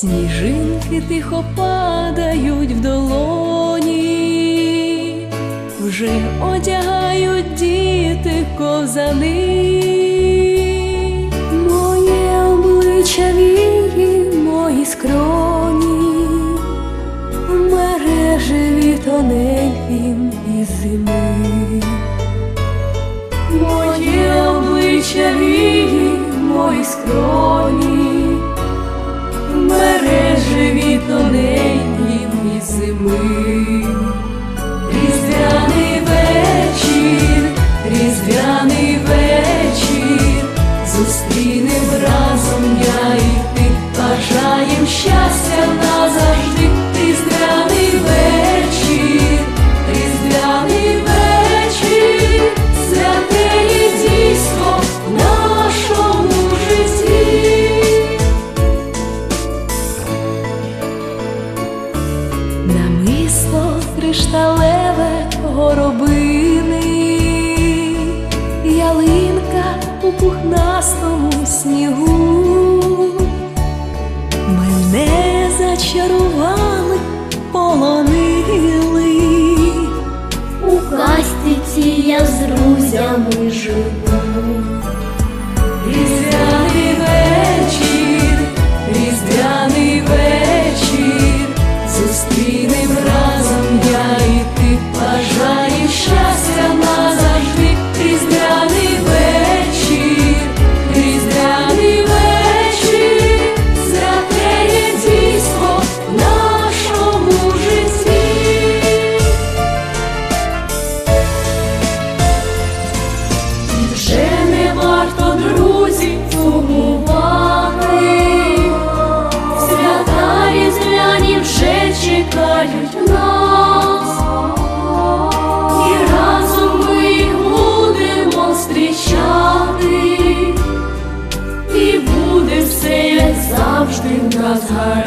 Сніжинки тихо падають в долоні, вже одягають діти ковзани. Моє обличчя вії, мої скроні, в мережеві тоненьким із зими. Моє обличчя вії, мої скроні, зими. Різдвяний вечір, різдвяний вечір, зустрінем кришталеве горобини, ялинка у пухнастому снігу, мене зачарували, полонили, У кастиці я з друзями живу. І буде